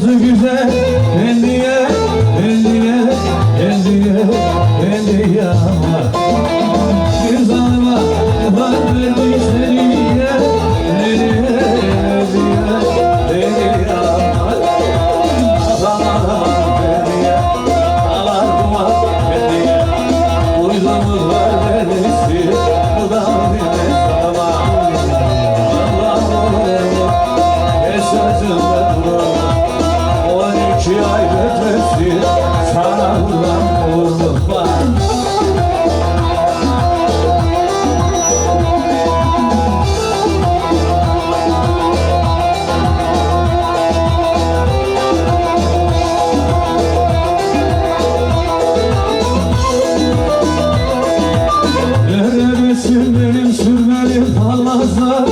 Kızı güzel şiayet etmesin Sana vuran oğlum var. Neredesin? Benim sürmeli palazlar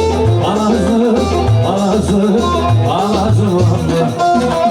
Palazlar, palazlar,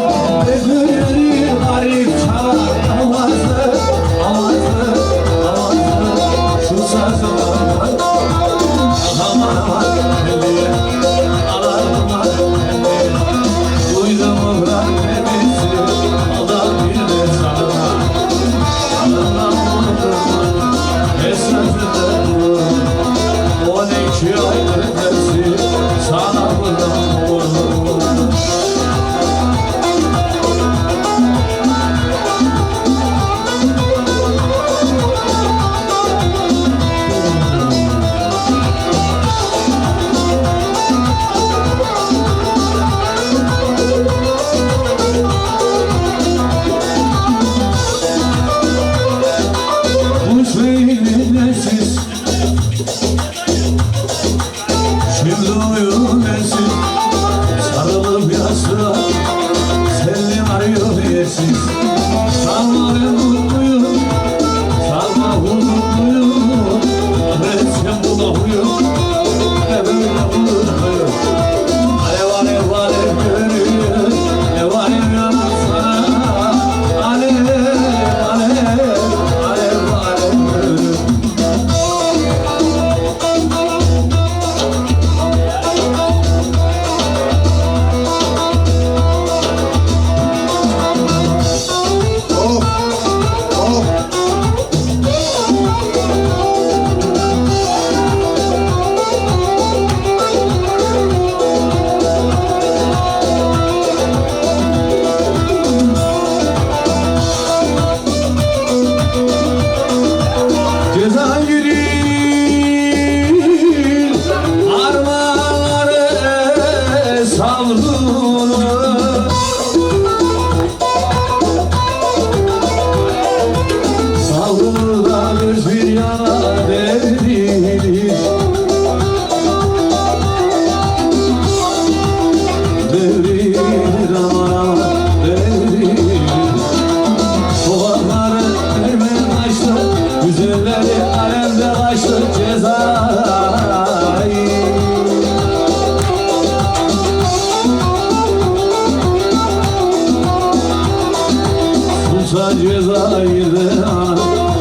Olsa Cezayir'e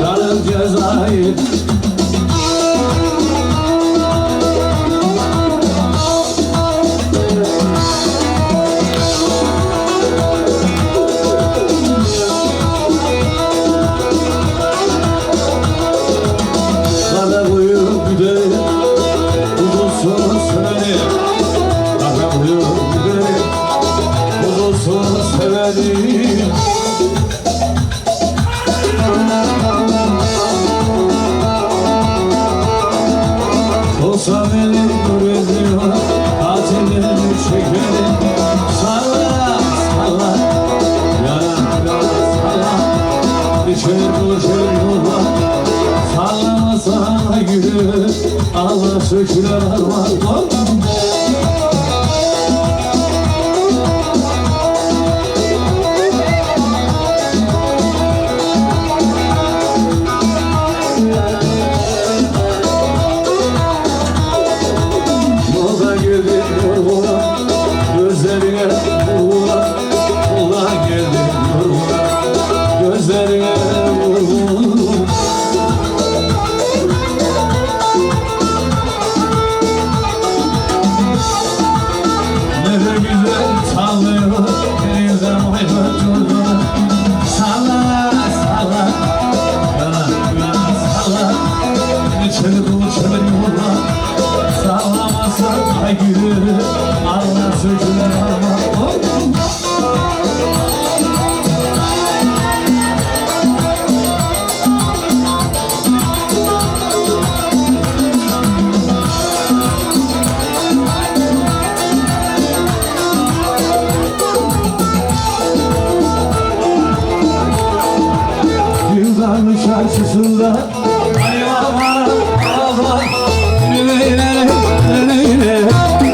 Canım Cezayir Não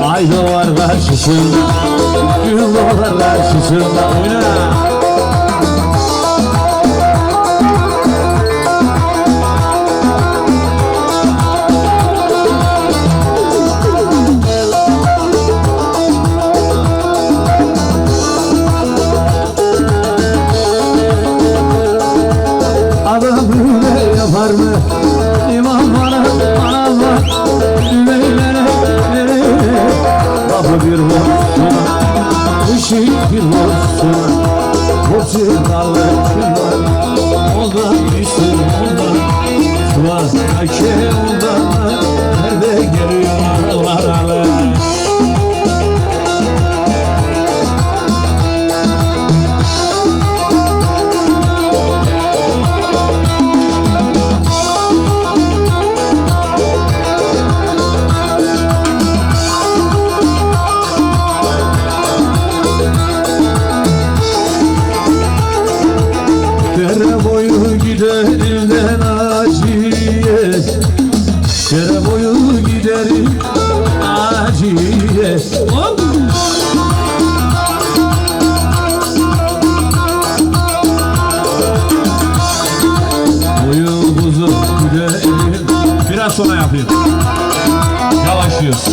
Aydolar karşısında Yıllar karşısında Oyna Adam yapar mı? İmam bana, bana bak. Ümeylere, nereye Lafı bir olsun Işık bir olsun Portakallı kırlar Biraz sonra yapayım Yavaşlıyoruz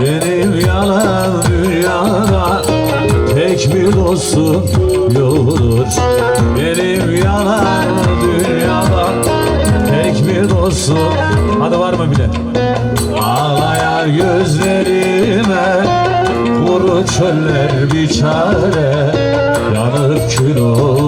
Benim yalan dünyada Tek bir dostum yoktur. Benim yalan dünyada Tek bir dostum. Hadi var mı bile? Ağlayan gözlerime Kuru çöller bir çare Çırak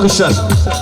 Hadi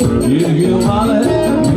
You give gün bana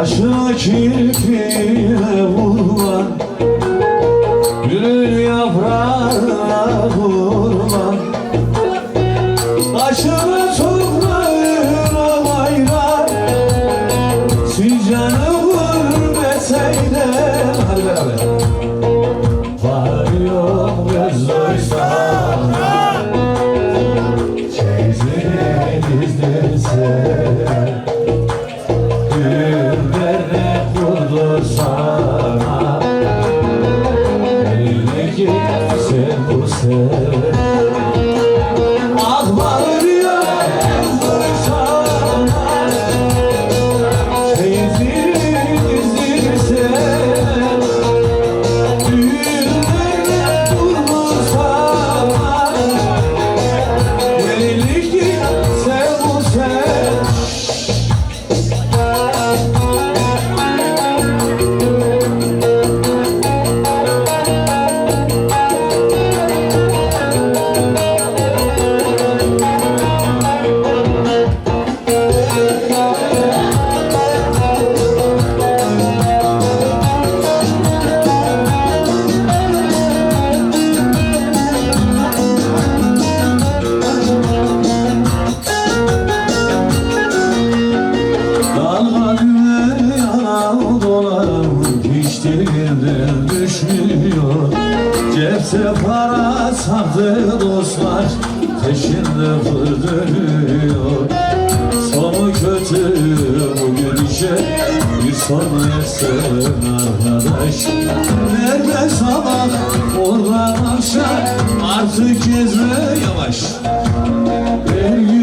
Taşa kirpi the. içinde düşmüyor. Cepte para sardı dostlar peşinde fırdırıyor Sonu kötü bugün işe bir sorma etsen arkadaş. Nerede sabah orada akşam artık gezme yavaş. Her gün